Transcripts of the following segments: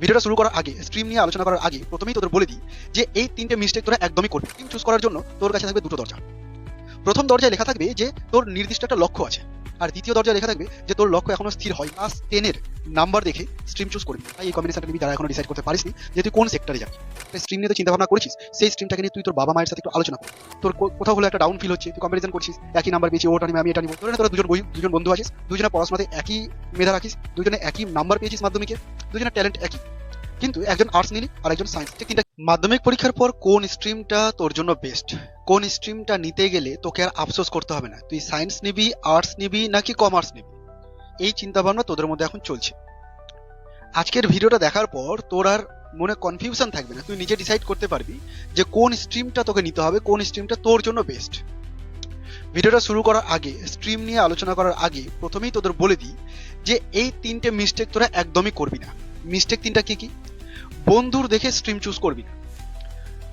ভিডিওটা শুরু করার আগে স্ট্রিম নিয়ে আলোচনা করার আগে প্রথমেই তোদের বলে দিই যে এই তিনটে মিস্টেক তোরা একদমই করবি স্ট্রিম চুজ করার জন্য তোর কাছে থাকবে দুটো দরজা। প্রথম দরজায় লেখা থাকবে যে তোর নির্দিষ্ট একটা লক্ষ্য আছে। আর দ্বিতীয় দরজায় লেখা থাকবে যে তোর লক্ষ্য এখনও স্থির হয় ক্লাস টেনের নাম্বার দেখে স্ট্রিম চুজ করবি তাই এই কম্বিনেশনটা নিবি তারা এখনও ডিসাইড করতে পারিস নি যে তুই কোন সেক্টরে যাবি। স্ট্রিম নিয়ে তো চিন্তা ভাবনা করেছিস, সেই স্ট্রিমটাকে নিয়ে তুই তোর বাবা মায়ের সাথে একটু আলোচনা কর। তোর কোথাও হলো একটা ডাউন ফিল হচ্ছে, তুই কম্পারিজন করছিস, একই নাম্বার পেয়েছি, ওটা নিবি, আমি এটা নিবো। ধরে তোরা দুজন বই- দুজন বন্ধু আছিস, দুজনে পড়াশোনাতে একই মেধা রাখিস, দুজনে একই নাম্বার পেয়েছিস মাধ্যমিকে দুজনে ট্যালেন্ট একই। কিন্তু একজন আর্টস নিলি আর একজন সায়েন্স তিনটা মাধ্যমিক পরীক্ষার পর কোন স্ট্রিমটা তোর জন্য বেস্ট কোন স্ট্রিমটা নিতে গেলে তোকে আর আফসোস করতে হবে না। তুই সায়েন্স নিবি আর্টস নিবি, নাকি কমার্স নিবি? এই চিন্তাভাবনা তোদের মধ্যে এখন চলছে। আজকের ভিডিওটা দেখার পর তোর আর মনে কনফিউশন থাকবে না। তুই নিজে ডিসাইড করতে পারবি যে কোন স্ট্রিমটা তোকে নিতে হবে, কোন স্ট্রিমটা তোর জন্য বেস্ট ভিডিওটা শুরু করার আগে, স্ট্রিম নিয়ে আলোচনা করার আগে প্রথমেই তোদের বলে দিই যে এই তিনটে মিস্টেক তোরা একদমই করবি না। মিস্টেক তিনটা কি কি? বন্ধুর দেখে স্ট্রিম চুজ করবি না।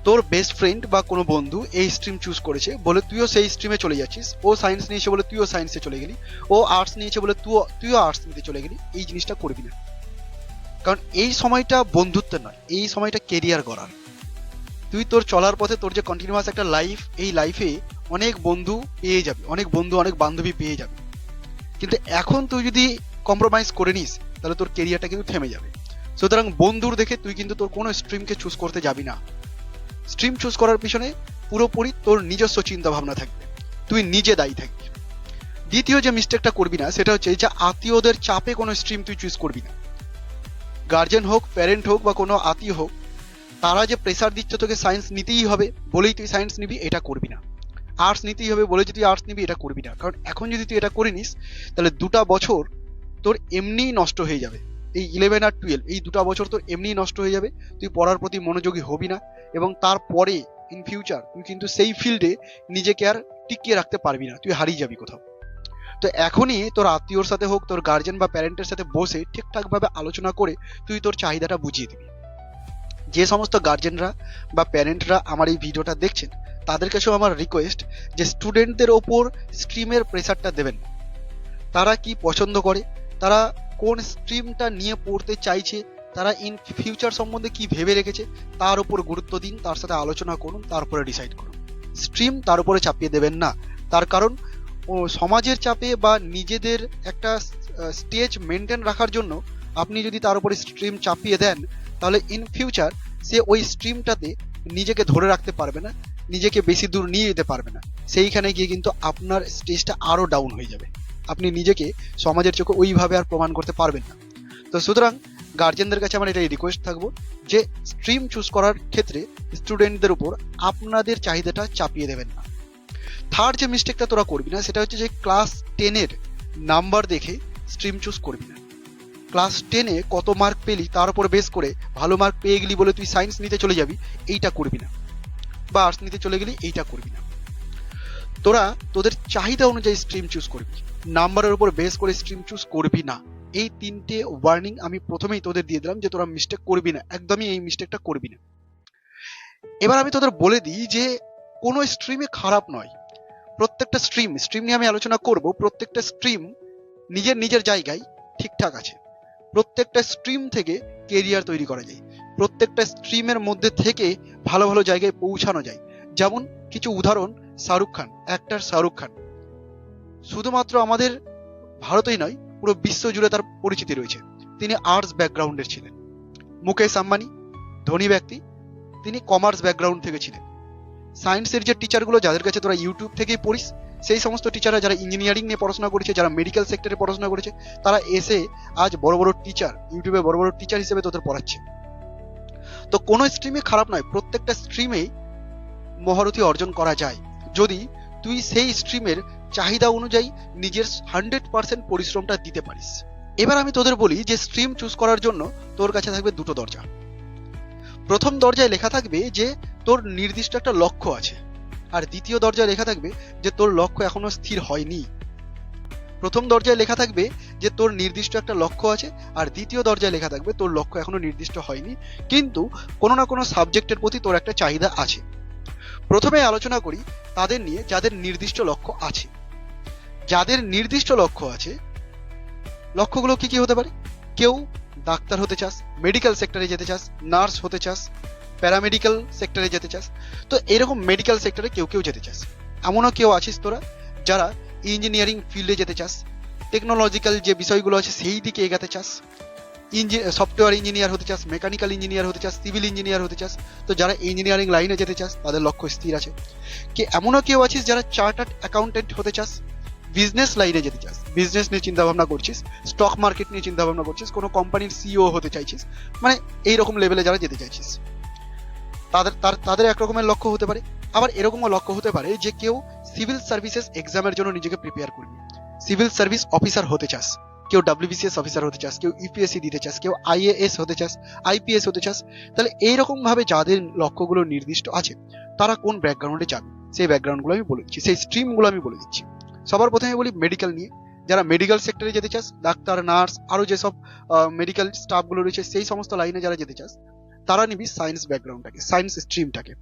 তোর বেস্ট ফ্রেন্ড বা কোনো বন্ধু এই স্ট্রিম চুজ করেছে, বলে তুইও সেই স্ট্রিমে চলে যাচ্ছিস। ও সায়েন্স নিয়েছে বলে তুইও সায়েন্সে চলে গেলি। ও আর্টস নিয়েছে বলে তুইও তুইও আর্টস নিতে চলে গেলি। এই জিনিসটা করবি না। কারণ এই সময়টা বন্ধুত্বের নয়, এই সময়টা কেরিয়ার গড়ার। তুই তোর চলার পথে তোর যে কন্টিনিউয়াস একটা লাইফ এই লাইফে অনেক বন্ধু পেয়ে যাবি, অনেক বন্ধু, অনেক বান্ধবী পেয়ে যাবি। কিন্তু এখন তুই যদি কম্প্রোমাইজ করে নিস, তাহলে তোর কেরিয়ারটা কিন্তু থেমে যাবে। সুতরাং বন্ধুর দেখে তুই কিন্তু তোর কোনো স্ট্রিমকে চুজ করতে যাবি না। স্ট্রিম চুজ করার পিছনে পুরোপুরি তোর নিজস্ব চিন্তা ভাবনা থাকবে। তুই নিজে দায়ী থাকবি দ্বিতীয় যে মিস্টেকটা করবি না, সেটা হচ্ছে যে আত্মীয়দের চাপে কোনো স্ট্রিম তুই চুজ করবি না। গার্জেন হোক প্যারেন্ট হোক বা কোনো আত্মীয় হোক, তারা যে প্রেসার দিচ্ছে তোকে সায়েন্স নিতেই হবে, বলেই তুই সায়েন্স নিবি, এটা করবি না। আর্টস নিতেই হবে বলে যদি আর্টস নিবি, এটা করবি না। কারণ এখন যদি তুই এটা করে নিস, তাহলে দুটা বছর তোর এমনিই নষ্ট হয়ে যাবে। এই ইলেভেন আর টুয়েলভ এই দুটা বছর তোর এমনিই নষ্ট হয়ে যাবে। তুই পড়ার প্রতি মনোযোগী হবি না এবং তারপরে ইন ফিউচার তুই কিন্তু সেই ফিল্ডে নিজেকে আর টিকিয়ে রাখতে পারবি না, তুই হারিয়ে যাবি কোথাও। তো এখনই তোর আত্মীয়র সাথে হোক, তোর গার্জেন বা প্যারেন্টের সাথে বসে ঠিকঠাকভাবে আলোচনা করে তুই তোর চাহিদাটা বুঝিয়ে দিবি। যে সমস্ত গার্জেনরা বা প্যারেন্টরা আমার এই ভিডিওটা দেখছেন, তাদের কাছেও আমার রিকোয়েস্ট যে স্টুডেন্টদের ওপর স্ট্রিমের প্রেসারটা দেবেন। তারা কি পছন্দ করে? তারা কোন স্ট্রিমটা নিয়ে পড়তে চাইছে, তারা ইন ফিউচার সম্বন্ধে কি ভেবে রেখেছে, তার উপর গুরুত্ব দিন, তার সাথে আলোচনা করুন তারপরে ডিসাইড করুন। স্ট্রিম তার উপরে চাপিয়ে দেবেন না। তার কারণ সমাজের চাপে বা নিজেদের একটা স্টেজ মেনটেন রাখার জন্য আপনি যদি তার উপরে স্ট্রিম চাপিয়ে দেন, তাহলে ইন ফিউচার সে ওই স্ট্রিমটাতে নিজেকে ধরে রাখতে পারবে না, নিজেকে বেশি দূর নিয়ে যেতে পারবে না। সেইখানে গিয়ে কিন্তু আপনার স্টেজটা আরও ডাউন হয়ে যাবে। আপনি নিজেকে সমাজের চোখে ওইভাবে আর প্রমাণ করতে পারবেন না। তো সুতরাং গার্জেনদের কাছে আমার এটাই রিকোয়েস্ট থাকব যে স্ট্রিম চুজ করার ক্ষেত্রে স্টুডেন্টদের উপর আপনাদের চাহিদাটা চাপিয়ে দেবেন না। থার্ড যে মিস্টেকটা তোরা করবি না, সেটা হচ্ছে যে ক্লাস টেনের নাম্বার দেখে স্ট্রিম চুজ করবি না। ক্লাস টেনে কত মার্ক পেলি, তার উপর বেস করে ভালো মার্ক পেয়ে গেলি বলে তুই সায়েন্স নিতে চলে যাবি, এইটা করবি না। বা আর্টস নিতে চলে গেলি, এইটা করবি না। তোরা তোদের চাহিদা অনুযায়ী স্ট্রিম চুজ করবি। নাম্বারের উপর বেস করে স্ট্রিম চুজ করবি না। এই তিনটে ওয়ার্নিং আমি প্রথমেই তোদের দিয়ে দিলাম যে তোরা মিস্টেক করবি না। একদমই এই মিস্টেকটা করবি না। এবার আমি তোদের বলে দিই যে, কোনো স্ট্রিমে খারাপ নয়। প্রত্যেকটা স্ট্রিম স্ট্রিম নিয়ে আমি আলোচনা করব, প্রত্যেকটা স্ট্রিম নিজের নিজের জায়গায় ঠিকঠাক আছে। প্রত্যেকটা স্ট্রিম থেকে কেরিয়ার তৈরি করা যায়। প্রত্যেকটা স্ট্রিমের মধ্যে থেকে ভালো ভালো জায়গায় পৌঁছানো যায়। যেমন কিছু উদাহরণ শাহরুখ খান অ্যাক্টর শাহরুখ খান। শুধুমাত্র আমাদের ভারতেই নয়, পুরো বিশ্ব জুড়ে তার পরিচিতি রয়েছে। তিনি আর্টস ব্যাকগ্রাউন্ডের ছিলেন। মুকেশ আম্বানি, ধনী ব্যক্তি, তিনি কমার্স ব্যাকগ্রাউন্ড থেকে ছিলেন। সায়েন্সের যে টিচারগুলো যাদের কাছে তোরা ইউটিউব থেকেই পড়িস, সেই সমস্ত টিচাররা যারা ইঞ্জিনিয়ারিং নিয়ে পড়াশোনা করেছে, যারা মেডিকেল সেক্টরে পড়াশোনা করেছে, তারা এসে আজ বড় বড় টিচার ইউটিউবে বড় বড় টিচার হিসেবে তোদের পড়াচ্ছে। তো কোনো স্ট্রিমে খারাপ নয়, প্রত্যেকটা স্ট্রিমেই মহারথী অর্জন করা যায়। যদি তুই সেই স্ট্রিমের চাহিদা অনুযায়ী নিজের হান্ড্রেড পার্সেন্ট পরিশ্রমটা দিতে পারিস। এবার আমি তোদের বলি যে স্ট্রিম চুজ করার জন্য তোর কাছে থাকবে দুটো দরজা। প্রথম দরজায় লেখা থাকবে যে তোর নির্দিষ্ট একটা লক্ষ্য আছে। আর দ্বিতীয় দরজায় লেখা থাকবে যে তোর লক্ষ্য এখনও স্থির হয়নি। প্রথম দরজায় লেখা থাকবে যে তোর নির্দিষ্ট একটা লক্ষ্য আছে, আর দ্বিতীয় দরজায় লেখা থাকবে তোর লক্ষ্য এখনও নির্দিষ্ট হয়নি, কিন্তু কোনো না কোনো সাবজেক্টের প্রতি তোর একটা চাহিদা আছে। প্রথমে আলোচনা করি তাদের নিয়ে যাদের নির্দিষ্ট লক্ষ্য আছে। যাদের নির্দিষ্ট লক্ষ্য আছে, লক্ষ্যগুলো কি কি হতে পারে? কেউ ডাক্তার হতে চাস মেডিকেল সেক্টরে যেতে চাস নার্স হতে চাস প্যারামেডিক্যাল সেক্টরে যেতে চাস, তো এরকম মেডিকেল সেক্টরে কেউ কেউ যেতে চাস। এমনও কেউ আছিস তোরা যারা ইঞ্জিনিয়ারিং ফিল্ডে যেতে চাস টেকনোলজিক্যাল যে বিষয়গুলো আছে সেই দিকে এগাতে চাস ইঞ্জি সফটওয়্যার ইঞ্জিনিয়ার হতে চাস মেকানিক্যাল ইঞ্জিনিয়ার হতে চাস সিভিল ইঞ্জিনিয়ার হতে চাস, তো যারা ইঞ্জিনিয়ারিং লাইনে যেতে চাস, তাদের লক্ষ্য স্থির আছে। কি এমনও কেউ আছিস যারা চার্টার্ড অ্যাকাউন্টেন্ট হতে চাস বিজনেস লাইনে যেতে চাস বিজনেস নিয়ে চিন্তা ভাবনা করছিস স্টক মার্কেট নিয়ে চিন্তা ভাবনা করছিস, কোনো কোম্পানির সিইও হতে চাইছিস মানে এই রকম লেভেলে যারা যেতে চাইছিস, তাদের, তার, তাদের এক রকমের লক্ষ্য হতে পারে। আবার এরকমও লক্ষ্য হতে পারে যে কেউ সিভিল সার্ভিসেস এক্সামের জন্য নিজেকে প্রিপেয়ার করবি। সিভিল সার্ভিস অফিসার হতে চাস, কেউ ডাব্লিউবিসিএস অফিসার হতে চাস, কেউ ইউপিএসসি দিতে চাস, কেউ আইএএস হতে চাস আইপিএস হতে চাস, তাহলে এইরকম ভাবে যাদের লক্ষ্যগুলো নির্দিষ্ট আছে, তারা কোন ব্যাকগ্রাউন্ডে যাবে? সেই ব্যাকগ্রাউন্ডগুলো আমি বলে দিচ্ছি, সেই স্ট্রিমগুলো আমি বলে দিচ্ছি। সবার প্রথমে বলি মেডিকেল নিয়ে। যারা মেডিকেল সেক্টরে যেতে চাস, ডাক্তার নার্স আরও যেসব মেডিকেল স্টাফগুলো রয়েছে, সেই সমস্ত লাইনে যারা যেতে চাস, তারা নিবি সায়েন্স ব্যাকগ্রাউন্ডটাকে সায়েন্স স্ট্রিমটাকে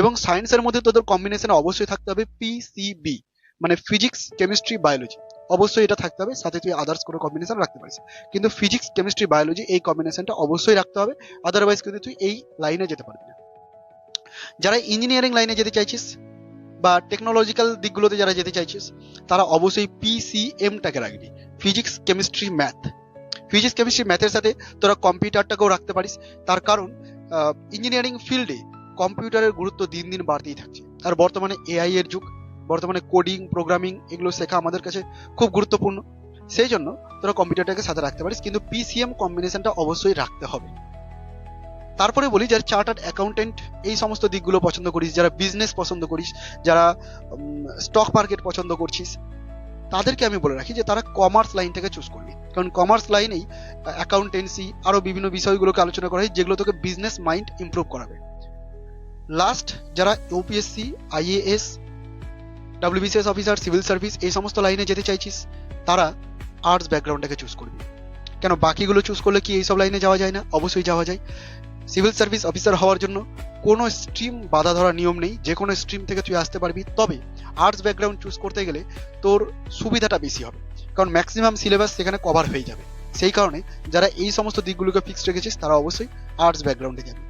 এবং সায়েন্সের মধ্যে তোদের কম্বিনেশনে অবশ্যই থাকতে হবে পিসিবি মানে ফিজিক্স কেমিস্ট্রি বায়োলজি অবশ্যই এটা থাকতে হবে, সাথে তুই আদার্স কোনো কম্বিনেশন রাখতে পারিস কিন্তু ফিজিক্স কেমিস্ট্রি বায়োলজি এই কম্বিনেশনটা অবশ্যই রাখতে হবে আদারওয়াইজ কিন্তু তুই এই লাইনে যেতে পারবি না। যারা ইঞ্জিনিয়ারিং লাইনে যেতে চাইছিস বা টেকনোলজিক্যাল দিকগুলোতে যারা যেতে চাইছিস তারা অবশ্যই পিসিএমটাকে রাখবি। Physics chemistry math physics chemistry ম্যাথের সাথে তোরা কম্পিউটারটাকেও রাখতে পারিস। তার কারণ ইঞ্জিনিয়ারিং ফিল্ডে কম্পিউটারের গুরুত্ব দিন দিন বাড়তেই থাকছে। আর বর্তমানে এআই এর যুগ, বর্তমানে কোডিং প্রোগ্রামিং এগুলো শেখা আমাদের কাছে খুব গুরুত্বপূর্ণ। সেই জন্য তোরা কম্পিউটারটাকে সাথে রাখতে পারিস, কিন্তু পিসিএম কম্বিনেশনটা অবশ্যই রাখতে হবে। তারপরে বলি, যারা চার্টার্ড অ্যাকাউন্টেন্ট এই সমস্ত দিকগুলো পছন্দ করিস, যারা বিজনেস পছন্দ করিস, যারা স্টক মার্কেট পছন্দ করছিস, তাদেরকে আমি বলে রাখি যে তারা কমার্স লাইন থেকে চুজ করবি। কারণ কমার্স লাইনেই অ্যাকাউন্টেন্সি আরও বিভিন্ন বিষয়গুলোকে আলোচনা করা হয়, যেগুলো তোকে বিজনেস মাইন্ড ইমপ্রুভ করাবে। লাস্ট যারা UPSC IAS WBCS officer civil service এই সমস্ত লাইনে যেতে চাইছিস, তারা আর্টস ব্যাকগ্রাউন্ডটাকে চুজ করবি। কেন? বাকিগুলো চুজ করলে কি এইসব লাইনে যাওয়া যায় না? অবশ্যই যাওয়া যায়। সিভিল সার্ভিস অফিসার হওয়ার জন্য কোনো স্ট্রিম বাধা ধরা নিয়ম নেই, যে কোনো স্ট্রিম থেকে তুই আসতে পারবি। তবে আর্টস ব্যাকগ্রাউন্ড চুজ করতে গেলে তোর সুবিধাটা বেশি হবে, কারণ ম্যাক্সিমাম সিলেবাস সেখানে কভার হয়ে যাবে। সেই কারণে যারা এই সমস্ত দিকগুলোকে ফিক্সড রেখেছিস, তারা অবশ্যই আর্টস ব্যাকগ্রাউন্ডে যাবে।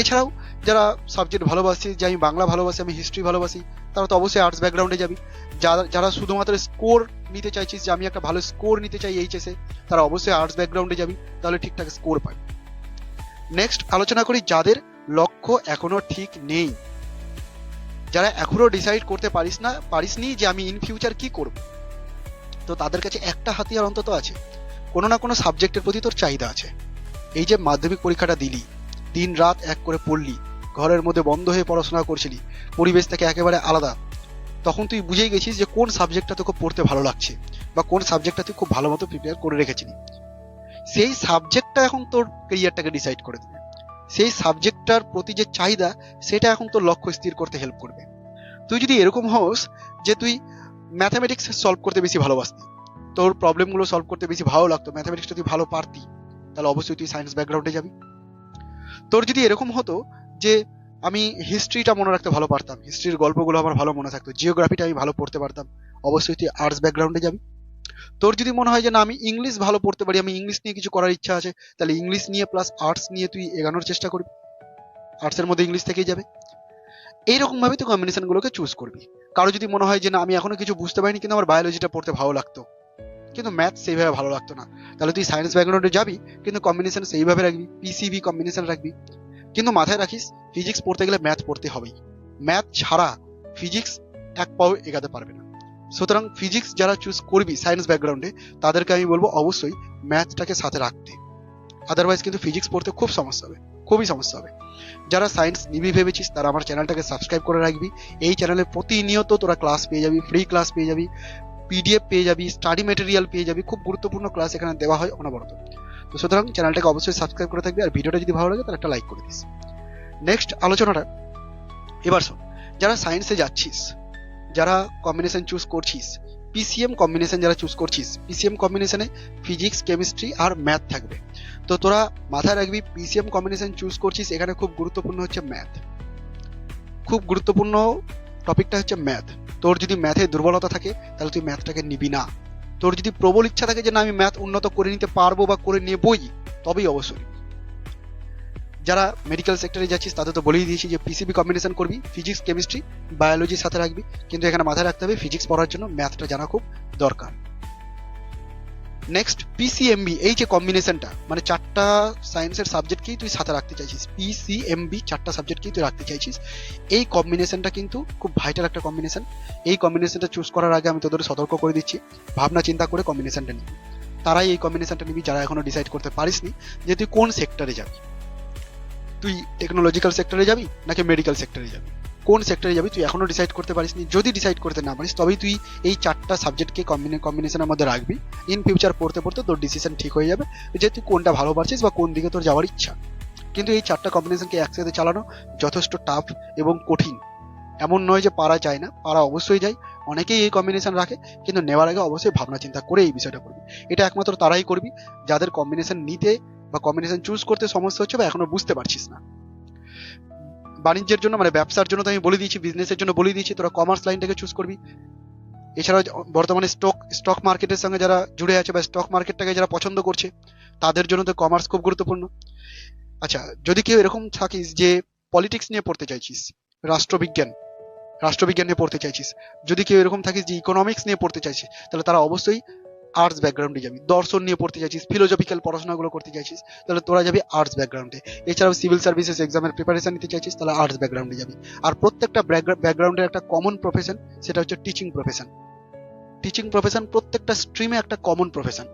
এছাড়াও যারা সাবজেক্ট ভালোবাসি, যে আমি বাংলা ভালোবাসি, আমি হিস্ট্রি ভালোবাসি, তারা তো অবশ্যই আর্টস ব্যাকগ্রাউন্ডে যাবি। যারা যারা শুধুমাত্র স্কোর নিতে চাইছিস, যে আমি একটা ভালো স্কোর নিতে চাই এইচএসে তারা অবশ্যই আর্টস ব্যাকগ্রাউন্ডে যাবি, তাহলে ঠিকঠাক স্কোর পাবি। নেক্সট আলোচনা করি যাদের লক্ষ্য এখনও ঠিক নেই। যারা এখনও ডিসাইড করতে পারিস না, পারিসনি যে আমি ইন ফিউচার কি করব। তো তাদের কাছে একটা হাতিয়ার অন্তত আছে। কোনো না কোনো সাবজেক্টের প্রতি তোর চাহিদা আছে। এই যে মাধ্যমিক পরীক্ষাটা দিলি, দিন রাত এক করে পড়লি, ঘরের মধ্যে বন্ধ হয়ে পড়াশোনা করছিলি, পরিবেশ থেকে একেবারে আলাদা। তখন তুই বুঝেই গেছিস যে কোন সাবজেক্টটা তোকে পড়তে ভালো লাগছে, বা কোন সাবজেক্টটা তুই খুব ভালো মতো প্রিপেয়ার করে রেখেছিলি। সেই সাবজেক্টটা এখন তোর কেরিয়ারটাকে ডিসাইড করে দেবে। সেই সাবজেক্টটার প্রতি যে চাহিদা, সেটা এখন তোর লক্ষ্য স্থির করতে হেল্প করবে। তুই যদি এরকম হোস যে তুই ম্যাথামেটিক্স সলভ করতে বেশি ভালোবাসতি, তোর প্রবলেমগুলো সলভ করতে বেশি ভালো লাগতো ম্যাথামেটিক্সটা তুই ভালো পারতি, তাহলে অবশ্যই তুই সায়েন্স ব্যাকগ্রাউন্ডে যাবি। তোর যদি এরকম হতো যে আমি হিস্ট্রিটা মনে রাখতে ভালো পারতাম হিস্ট্রির গল্পগুলো আমার ভালো মনে থাকতো জিওগ্রাফিটা আমি ভালো পড়তে পারতাম, অবশ্যই তুই আর্টস ব্যাকগ্রাউন্ডে যাবি। তোর যদি মনে হয় যে না, আমি ইংলিশ ভালো পড়তে পারি, আমি ইংলিশ নিয়ে কিছু করার ইচ্ছা আছে, তাহলে ইংলিশ নিয়ে প্লাস আর্টস নিয়ে তুই এগানোর চেষ্টা করবি। আর্টসের মধ্যে ইংলিশ থেকেই যাবে। এইরকম ভাবে তুই কম্বিনেশন গুলোকে চুজ করবি। কারও যদি মনে হয় যে না, আমি এখনও কিছু বুঝতে পারিনি, কিন্তু আমার বায়োলজিটা পড়তে ভালো লাগতো, কিন্তু ম্যাথ সেইভাবে ভালো লাগতো না। তাহলে তুই সায়েন্স ব্যাকগ্রাউন্ডে যাবি, কিন্তু কম্বিনেশন সেইভাবে রাখবি পিসিবি কম্বিনেশন রাখবি। কিন্তু মাথায় রাখিস ফিজিক্স পড়তে গেলে ম্যাথ পড়তে হবেই। ম্যাথ ছাড়া ফিজিক্স এক পাও এগাতে পারবে না। সুতরাং ফিজিক্স যারা চুজ করবি সায়েন্স ব্যাকগ্রাউন্ডে তাদেরকে আমি বলব অবশ্যই ম্যাথটাকে সাথে রাখতে। আদারওয়াইজ কিন্তু ফিজিক্স পড়তে খুব সমস্যা হবে, খুবই সমস্যা হবে। যারা সায়েন্স নিবি ভেবেছিস, তারা আমার চ্যানেলটাকে সাবস্ক্রাইব করে রাখবি। এই চ্যানেলে প্রতিনিয়ত তোরা ক্লাস পেয়ে যাবি ফ্রি ক্লাস পেয়ে যাবি পিডিএফ পেয়ে যাবি স্টাডি মেটেরিয়াল পেয়ে যাবি, খুব গুরুত্বপূর্ণ ক্লাস এখানে দেওয়া হয় অনবরত। তো সুতরাং চ্যানেলটাকে অবশ্যই সাবস্ক্রাইব করে থাকবি, আর ভিডিওটা যদি ভালো লাগে, তাহলে একটা লাইক করে দিস। নেক্সট আলোচনাটা, এবার শোন, যারা সায়েন্সে যাচ্ছিস যারা কম্বিনেশন চুজ করছিস পিসিএম কম্বিনেশন যারা চুজ করছিস পিসিএম কম্বিনেশনে ফিজিক্স কেমিস্ট্রি আর ম্যাথ থাকবে। তো তোরা মাথায় রাখবি পিসিএম কম্বিনেশন চুজ করছিস, এখানে খুব গুরুত্বপূর্ণ হচ্ছে ম্যাথ খুব গুরুত্বপূর্ণ টপিকটা হচ্ছে ম্যাথ তোর যদি ম্যাথে দুর্বলতা থাকে, তাহলে তুই ম্যাথটাকে নিবি না। তোর যদি প্রবল ইচ্ছা থাকে যে না, আমি ম্যাথ উন্নত করে নিতে পারব বা করে নেবই, তবেই অবশ্যই। যারা মেডিকেল সেক্টরে যাচ্ছিস, তাদের তো বলেই দিয়েছি যে পিসিবি কম্বিনেশন করবি ফিজিক্স কেমিস্ট্রি বায়োলজির সাথে রাখবি। কিন্তু এখানে মাথায় রাখতে হবে ফিজিক্স পড়ার জন্য ম্যাথটা জানা খুব দরকার। নেক্সট পিসিএমবি এই যে কম্বিনেশনটা মানে চারটা সায়েন্সের সাবজেক্টকেই তুই সাথে রাখতে চাইছিস। পিসিএমবি চারটা সাবজেক্টকেই তুই রাখতে চাইছিস। এই কম্বিনেশনটা কিন্তু খুব ভাইটাল একটা কম্বিনেশন এই কম্বিনেশনটা চুজ করার আগে আমি তোদের সতর্ক করে দিচ্ছি। ভাবনা চিন্তা করে কম্বিনেশনটা নিবি। তারাই এই কম্বিনেশনটা নিবি, যারা এখনও ডিসাইড করতে পারিসনি যে তুই কোন সেক্টরে যাবি। তুই টেকনোলজিক্যাল সেক্টরে যাবি নাকি মেডিকেল সেক্টরে যাবি? কোন সেক্টরে যাবি তুই এখনও ডিসাইড করতে পারিসনি? যদি ডিসাইড করতে না পারিস, তবেই তুই এই চারটা সাবজেক্টকে কম্বিনে কম্বিনেশনের মধ্যে রাখবি। ইন ফিউচার পড়তে পড়তে তোর ডিসিশন ঠিক হয়ে যাবে যে তুই কোনটা ভালো পারছিস বা কোন দিকে তোর যাওয়ার ইচ্ছা। কিন্তু এই চারটা কম্বিনেশনকে একসাথে চালানো যথেষ্ট টাফ এবং কঠিন। এমন নয় যে পারা যায় না, পারা অবশ্যই যায়। অনেকেই এই কম্বিনেশন রাখে, কিন্তু নেওয়ার আগে অবশ্যই ভাবনা চিন্তা করে এই বিষয়টা করবি। এটা একমাত্র তারাই করবি। যাদের কম্বিনেশন নিতে বা কম্বিনেশন চুজ করতে সমস্যা হচ্ছে বা এখনও বুঝতে পারছিস না। বাণিজ্যের জন্য মানে ব্যবসার জন্য তো আমি বলে দিয়েছি বিজনেসের জন্য বলে দিয়েছি, তোরা কমার্স লাইনটাকে চুজ করবি। এছাড়াও বর্তমানে স্টক স্টক মার্কেটের সঙ্গে যারা জুড়ে আছে বা স্টক মার্কেটটাকে যারা পছন্দ করছে, তাদের জন্য তো কমার্স খুব গুরুত্বপূর্ণ। আচ্ছা যদি কেউ এরকম থাকিস যে পলিটিক্স নিয়ে পড়তে চাইছিস, রাষ্ট্রবিজ্ঞান রাষ্ট্রবিজ্ঞান নিয়ে পড়তে চাইছিস, যদি কেউ এরকম থাকিস যে ইকোনমিক্স নিয়ে পড়তে চাইছিস তাহলে তারা অবশ্যই আর্টস ব্যাকগ্রাউন্ডে যাবি। দর্শন নিয়ে পড়তে চাইছিস ফিলোজফিক্যাল পড়াশোনাগুলো করতে চাইছিস তাহলে তোরা যাবি আর্টস ব্যাকগ্রাউন্ডে এছাড়াও সিভিল সার্ভিসেস এক্সামের প্রিপারেশন নিতে চাইছিস, তাহলে আর্টস ব্যাকগ্রাউন্ডে যাবি। আর প্রত্যেকটা ব্যাকগ্রাউন্ডের একটা কমন প্রফেশন সেটা হচ্ছে টিচিং প্রফেশন টিচিং প্রফেশন প্রত্যেকটা স্ট্রিমে একটা কমন প্রফেশন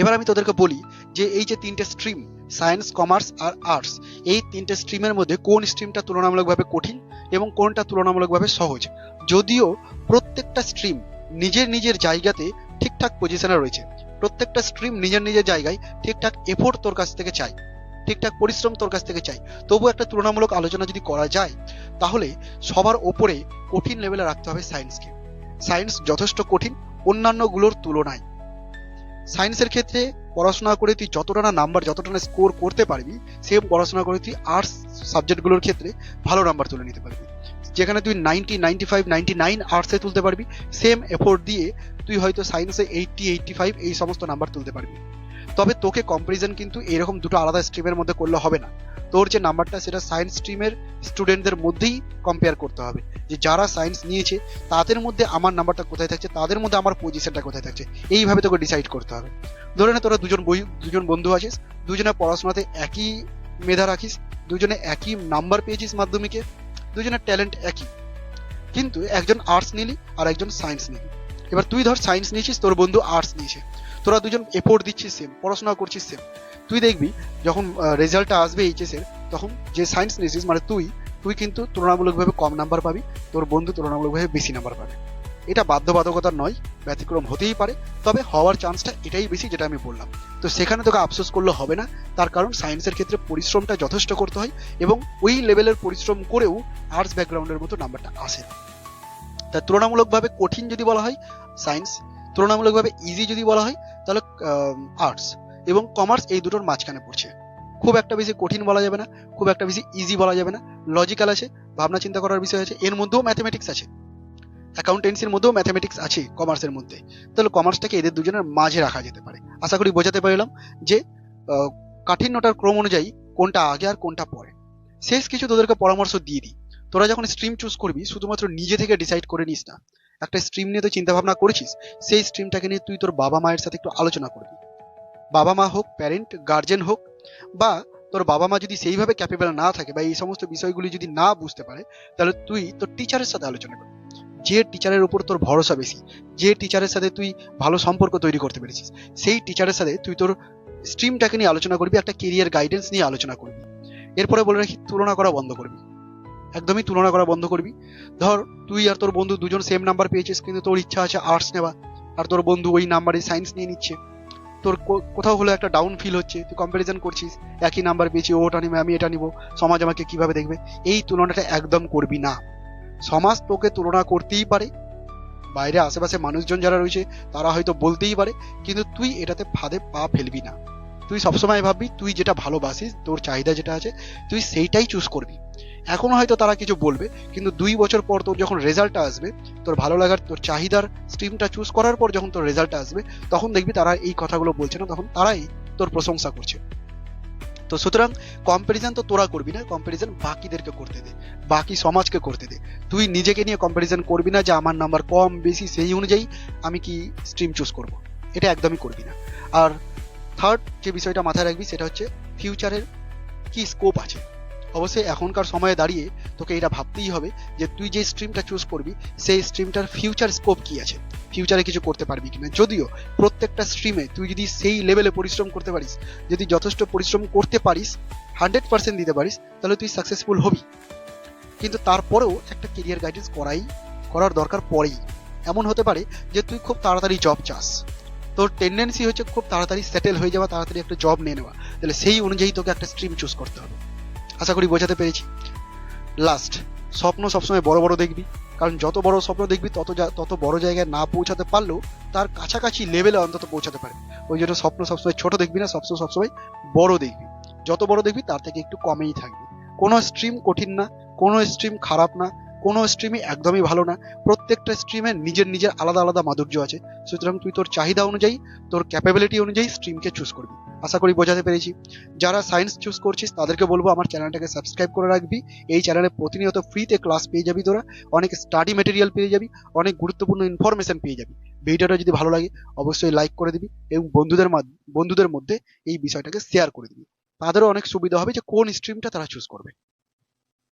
এবার আমি তোদেরকে বলি যে এই যে তিনটে স্ট্রিম সায়েন্স কমার্স আর আর্টস এই তিনটে স্ট্রিমের মধ্যে কোন স্ট্রিমটা তুলনামূলকভাবে কঠিন এবং কোনটা তুলনামূলকভাবে সহজ? যদিও প্রত্যেকটা স্ট্রিম নিজের নিজের জায়গাতে ঠিকঠাক পজিশনে রয়েছে। প্রত্যেকটা স্ট্রিম নিজের নিজের জায়গায় ঠিকঠাক এফোর্ট তোর কাছ থেকে চাই ঠিকঠাক পরিশ্রম তোর কাছ থেকে চাই তবু একটা তুলনামূলক আলোচনা যদি করা যায়, তাহলে সবার ওপরে কঠিন লেভেলে রাখতে হবে সায়েন্সকে সায়েন্স যথেষ্ট কঠিন, অন্যান্যগুলোর তুলনায়। সায়েন্সের ক্ষেত্রে পড়াশোনা করে তুই যতটা না নাম্বার যতটা না স্কোর করতে পারবি সেম পড়াশোনা করে তুই আর্টস সাবজেক্টগুলোর ক্ষেত্রে ভালো নাম্বার তুলে নিতে পারবি। যেখানে তুই ninety ninety five ninety nine আর্টসে তুলতে পারবি সেম এফোর্ট দিয়ে তুই হয়তো সায়েন্সে এইটটি এইটটি ফাইভ এই সমস্ত নাম্বার তুলতে পারবি। তবে তোকে কম্পারিজন কিন্তু এরকম দুটো আলাদা স্ট্রিমের মধ্যে করলে হবে না। তোর যে নাম্বারটা সেটা সায়েন্স স্ট্রিমের স্টুডেন্টদের মধ্যেই কম্পেয়ার করতে হবে। যে যারা সায়েন্স নিয়েছে, তাদের মধ্যে আমার নাম্বারটা কোথায় থাকছে, তাদের মধ্যে আমার পজিশনটা কোথায় থাকছে, এইভাবে তোকে ডিসাইড করতে হবে। ধরে না তোরা দুজন বই, দুজন বন্ধু আছিস, দুজনে পড়াশোনাতে একই মেধা রাখিস, দুজনে একই নাম্বার পেয়েছিস মাধ্যমিকে দুজনের ট্যালেন্ট একই। কিন্তু একজন আর্টস নিলি আর একজন সায়েন্স নিলি। এবার তুই ধর সায়েন্স নিয়েছিস, তোর বন্ধু আর্টস নিয়েছে। তোরা দুজন এফোর্ট দিচ্ছিস সেম পড়াশোনা করছিস সেম তুই দেখবি, যখন রেজাল্টটা আসবে এইচএসের তখন যে সায়েন্স নিয়েছিস মানে তুই তুই কিন্তু তুলনামূলকভাবে কম নাম্বার পাবি, তোর বন্ধু তুলনামূলকভাবে বেশি নাম্বার পাবে। এটা বাধ্যবাধকতা নয়, ব্যতিক্রম হতেই পারে, তবে হওয়ার চান্সটা এটাই বেশি যেটা আমি বললাম। তো সেখানে তোকে আফসোস করলে হবে না, তার কারণ সায়েন্সের ক্ষেত্রে পরিশ্রমটা যথেষ্ট করতে হয় এবং ওই লেভেলের পরিশ্রম করেও আর্টস ব্যাকগ্রাউন্ডের মতো নাম্বারটা আসে না। তা তুলনামূলকভাবে কঠিন যদি বলা হয় সায়েন্স তুলনামূলকভাবে ইজি যদি বলা হয়, তাহলে আর্টস এবং কমার্স এই দুটোর মাঝখানে পড়ছে। খুব একটা বেশি কঠিন বলা যাবে না, খুব একটা বেশি ইজি বলা যাবে না। লজিক্যাল আছে ভাবনা চিন্তা করার বিষয় আছে, এর মধ্যেও ম্যাথমেটিক্স আছে। অ্যাকাউন্টেন্সির মধ্যেও ম্যাথমেটিক্স আছে কমার্সের মধ্যে। তাহলে কমার্সটাকে এদের দুজনের মাঝে রাখা যেতে পারে। আশা করি বোঝাতে পারলাম যে কাঠিন্যটার ক্রম অনুযায়ী কোনটা আগে আর কোনটা পরে। শেষ কিছু তোদেরকে পরামর্শ দিয়ে দিই। তোরা যখন স্ট্রিম চুজ করবি, শুধুমাত্র নিজে থেকে ডিসাইড করে নিস না। একটা স্ট্রিম নিয়ে তো চিন্তা ভাবনা করেছিস, সেই স্ট্রিমটাকে নিয়ে তুই তোর বাবা মায়ের সাথে একটু আলোচনা করবি। বাবা মা হোক প্যারেন্ট গার্জেন হোক, বা তোর বাবা মা যদি সেইভাবে ক্যাপেবল না থাকে বা এই সমস্ত বিষয়গুলি যদি না বুঝতে পারে, তাহলে তুই তোর টিচারের সাথে আলোচনা করবি। যে টিচারের উপর তোর ভরসা বেশি, যে টিচারের সাথে তুই ভালো সম্পর্ক তৈরি করতে পেরেছিস, সেই টিচারের সাথে তুই তোর স্ট্রিমটাকে নিয়ে আলোচনা করবি, একটা কেরিয়ার গাইডেন্স নিয়ে আলোচনা করবি। এরপরে বলে রাখি, তুলনা করা বন্ধ করবি। একদমই তুলনা করা বন্ধ করবি। ধর, তুই আর তোর বন্ধু দুজন সেম নাম্বার পেয়েছিস, কিন্তু তোর ইচ্ছা আছে আর্টস নেওয়া, আর তোর বন্ধু ওই নাম্বারে সায়েন্স নিয়ে নিচ্ছে। তোর কোথাও হলো একটা ডাউন ফিল হচ্ছে, তুই কম্পারিজন করছিস, একই নাম্বার পেয়েছি, ওটা নিবে, আমি এটা নিব, সমাজ আমাকে কীভাবে দেখবে? এই তুলনাটা একদম করবি না। সমাজ তোকে তুলনা করতেই পারে। বাইরে আশেপাশে মানুষজন যারা রয়েছে, তারা হয়তো বলতেই পারে, কিন্তু তুই এটাতে ফাঁদে পা ফেলবি না। তুই সবসময় ভাববি, তুই যেটা ভালোবাসিস, তোর চাহিদা যেটা আছে, তুই সেইটাই চুজ করবি। এখন হয়তো তারা কিছু বলবে, কিন্তু দুই বছর পর তোর যখন রেজাল্টটা আসবে, তোর ভালো লাগার, তোর চাহিদার স্ট্রিমটা চুজ করার পর যখন তোর রেজাল্টটা আসবে, তখন দেখবি তারা এই কথাগুলো বলছে না, তখন তারাই তোর প্রশংসা করছে। তো সুতরাং কম্প্যারিজন তো তোরা করবি না কম্প্যারিজন বাকিদেরকে করতে দে, বাকি সমাজকে করতে দে। তুই নিজেকে নিয়ে কম্প্যারিজন করবি না যে আমার নাম্বার কম, বেশি, সেই অনুযায়ী আমি কি স্ট্রিম চুজ করব। এটা একদমই করবি না। আর থার্ড যে বিষয়টা মাথায় রাখবি সেটা হচ্ছে ফিউচারের কি স্কোপ আছে। অবশ্যই এখনকার সময়ে দাঁড়িয়ে তোকে এটা ভাবতেই হবে যে তুই যে স্ট্রিমটা চুজ করবি, সেই স্ট্রিমটার ফিউচার স্কোপ কি আছে? ফিউচারে কিছু করতে পারবি কিনা? যদিও প্রত্যেকটা স্ট্রিমে তুই যদি সেই লেভেলে পরিশ্রম করতে পারিস, যদি যথেষ্ট পরিশ্রম করতে পারিস হান্ড্রেড পার্সেন্ট দিতে পারিস, তাহলে তুই সাকসেসফুল হবি। কিন্তু তারপরেও একটা কেরিয়ার গাইডেন্স করাই, করার দরকার পড়েই এমন হতে পারে যে তুই খুব তাড়াতাড়ি জব চাস। তোর টেন্ডেন্সি হচ্ছে খুব তাড়াতাড়ি সেটেল হয়ে যাওয়া, তাড়াতাড়ি একটা জব নিয়ে নেওয়া। তাহলে সেই অনুযায়ী তোকে একটা স্ট্রিম চুজ করতে হবে। আশা করি বোঝাতে পেরেছি। লাস্ট স্বপ্ন সবসময় বড় বড় দেখবি। কারণ যত বড় স্বপ্ন দেখবি, তত তত বড় জায়গায় না পৌঁছাতে পারলেও তার কাছাকাছি লেভেলে অন্তত পৌঁছাতে পারে। ওই জন্য স্বপ্ন সবসময় ছোট দেখবি না সবসময় সবসময় বড় দেখবি। যত বড় দেখবি, তার থেকে একটু কমেই থাকবে। কোনো স্ট্রিম কঠিন না, কোনো স্ট্রিম খারাপ না। কোনো স্ট্রিমই একদমই ভালো না। প্রত্যেকটা স্ট্রিমের নিজের নিজের আলাদা আলাদা মাধুর্য আছে। সুতরাং তুই তোর চাহিদা অনুযায়ী, তোর ক্যাপাবিলিটি অনুযায়ী স্ট্রিমকে চুজ করবি। আশা করি বোঝাতে পেরেছি। যারা সায়েন্স চুজ করছিস, তাদেরকে বলব আমার চ্যানেলটাকে সাবস্ক্রাইব করে রাখবি। এই চ্যানেলে প্রতিনিয়ত ফ্রিতে ক্লাস পেয়ে যাবি তোরা। অনেক স্টাডি মেটেরিয়াল পেয়ে যাবি। অনেক গুরুত্বপূর্ণ ইনফরমেশন পেয়ে যাবি। ভিডিওটা যদি ভালো লাগে, অবশ্যই লাইক করে দিবি এবং বন্ধুদের বন্ধুদের মধ্যে এই বিষয়টাকে শেয়ার করে দিবি। তাদেরও অনেক সুবিধা হবে যে কোন স্ট্রিমটা তারা চুজ করবে।